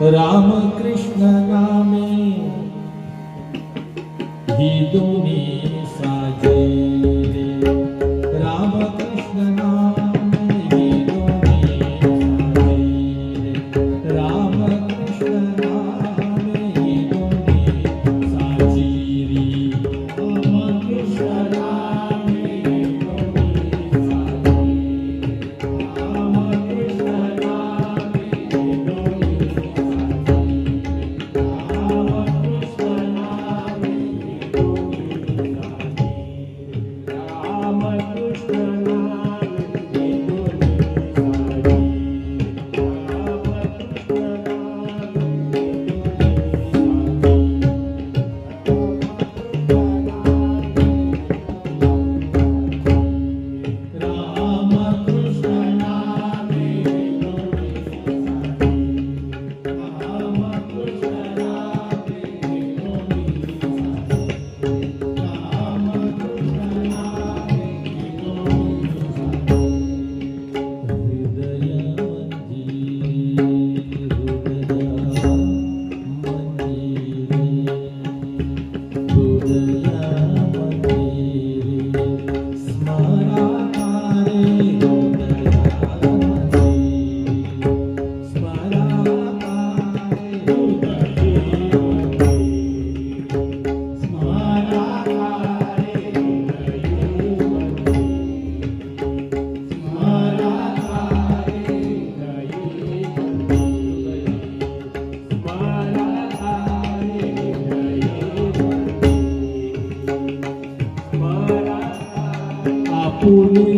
राम रामकृष्ण नामे ही दोन्ही 不离。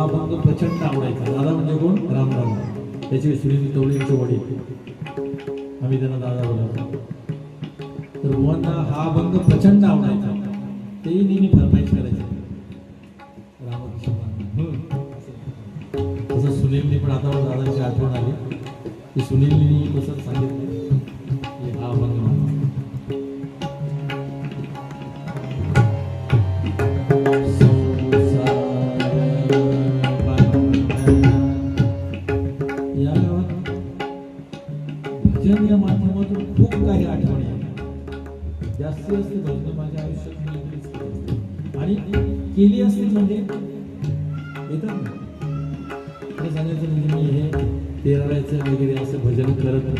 हा अभंग प्रचंड आवडायचा दादा म्हणजे कोण? रामदादा त्याचे सुनील तवळींचे वडील. आम्ही त्यांना दादा बोलायचो तर भुवनना हा अभंग प्रचंड आवडायचा तेही नेहमी फरमाईश करायचे. रामकृष्ण तसं सुनीलनी पण आता दादाची आठवण आली. की सुनीलनी कसं सांगितलं. जास्ती असते धोरणं माझ्या आयुष्यात आणि केली असते म्हणजे? येतात ना. सांगायचं म्हणजे मी हे तेरायचं वगैरे असं भजन करत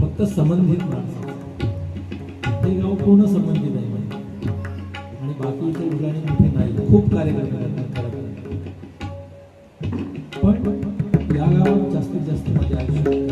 फक्त संबंधित माणसं हे गाव पूर्ण संबंधित आहे आणि बाकी इथे उलाणी मोठे नाही. खूप कार्यक्रम करतात खरं पण या गावात जास्तीत जास्त माझ्या आयुष्यात